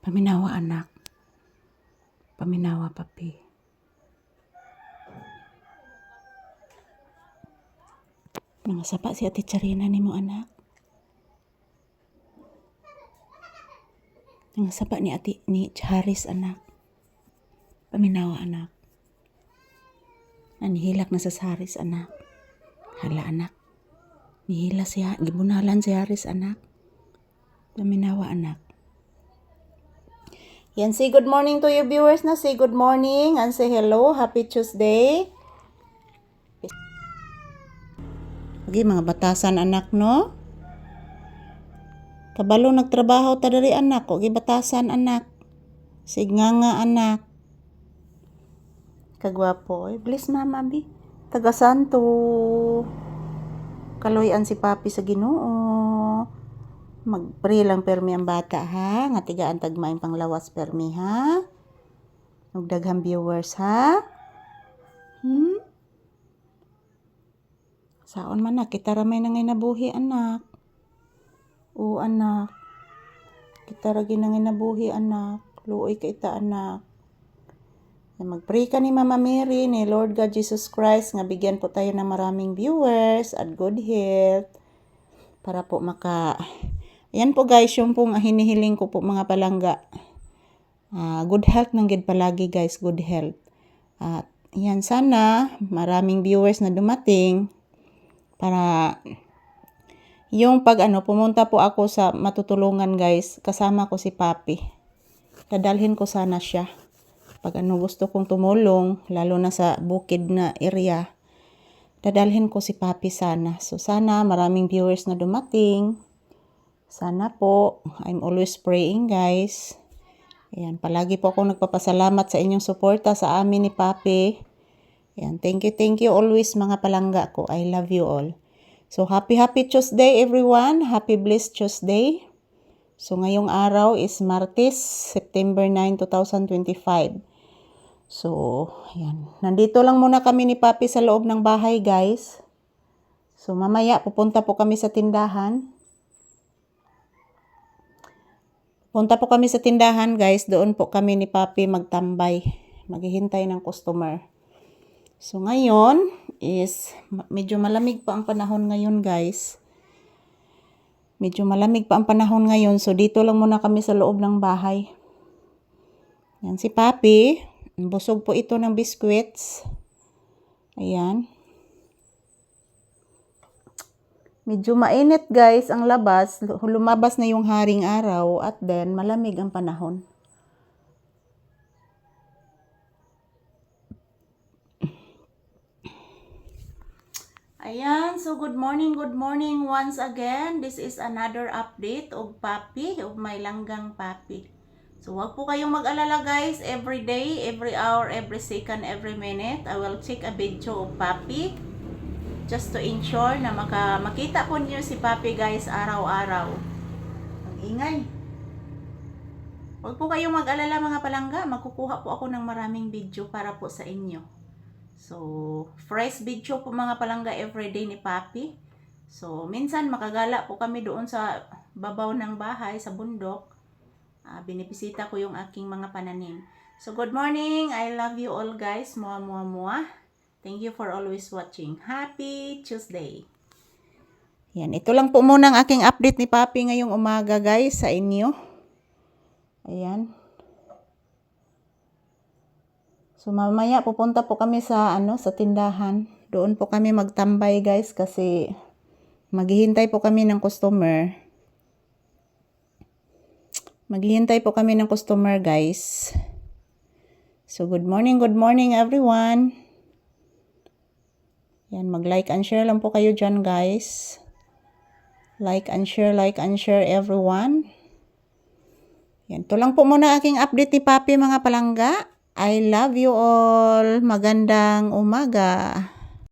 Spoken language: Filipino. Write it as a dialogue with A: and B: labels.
A: Paminawa anak. Paminawa papi. Mga sapa si Ate Charina ni mo anak. Mga sapa ni Ate ni Charis anak. Paminawa anak. Nanihilak na sa Haris anak. Hala anak. Nihila siya, gibunalan si Haris anak. Paminawa anak. Yan, say good morning to your viewers na. Say good morning and say hello. Happy Tuesday. Okay, mga batasan anak no. Kabalo nagtrabaho ta diri anak. Okay, batasan anak. Signganga anak. Kagwapo. Ay, bless mama bi. Taga Santo. Kaloyan si papi sa Ginoo. Magpre lang permi ang bata ha. Nga tigaan tagmaing panglawas permi ha. Nagdaghang viewers ha. Hmm? Saon man na, kita ramay na ngay nabuhi anak. Oo anak. Kita ra na ngay nabuhi anak. Luoy ka ita anak. Ay, Mag-pray ka ni Mama Mary ni Lord God Jesus Christ nga bigyan po tayo ng maraming viewers at good health para po maka Ayan po guys, yung pong hinihiling ko po mga palangga. Ah, good health nang gid palagi guys, good health. At yan sana maraming viewers na dumating para yung pag ano pumunta po ako sa matutulungan guys, kasama ko si Papi. Dadalhin ko sana siya. Pag ano gusto kong tumulong, lalo na sa bukid na area, dadalhin ko si Papi sana. So sana maraming viewers na dumating. Sana po, I'm always praying guys. Ayan, palagi po ako nagpapasalamat sa inyong suporta sa amin ni Papi. Ayan, thank you, thank you always mga palangga ko. I love you all. So, happy, happy Tuesday everyone. Happy blessed Tuesday. So, ngayong araw is Martes, September 9, 2025. So, ayan. Nandito lang muna kami ni Papi sa loob ng bahay, guys. So, mamaya pupunta po kami sa tindahan. Punta po kami sa tindahan, guys. Doon po kami ni Papi magtambay. Maghihintay ng customer. So, ngayon is medyo malamig pa ang panahon ngayon, guys. Medyo malamig pa ang panahon ngayon. So, dito lang muna kami sa loob ng bahay. Yan si Papi. Busog po ito ng biscuits. Ayan. Medyo mainit guys ang labas. Lumabas na yung haring araw at then malamig ang panahon. Ayan, so good morning, good morning once again. This is another update of Papi, of my langgang Papi. So wag po kayong mag-alala guys, every day, every hour, every second, every minute, I will check a video of Papi just to ensure na maka, makita po niyo si Papi guys araw-araw. Ang ingay. Huwag po kayong mag-alala mga palangga, magkukuha po ako ng maraming video para po sa inyo. So, fresh video po mga palangga everyday ni Papi. So, minsan makagala po kami doon sa babaw ng bahay, sa bundok. Ah, binibisita ko yung aking mga pananim. So, good morning. I love you all guys. Mua, mua, mua. Thank you for always watching. Happy Tuesday! Yan, ito lang po muna ang aking update ni Papi ngayong umaga guys sa inyo. Ayan. So mamaya pupunta po kami sa ano sa tindahan. Doon po kami magtambay guys kasi maghihintay po kami ng customer. Maghihintay po kami ng customer guys. So good morning, good morning everyone. Yan, mag-like and share lang po kayo dyan, guys. Like and share, like and share, everyone. Yan, to lang po muna aking update ni Papi, mga palangga. I love you all. Magandang umaga.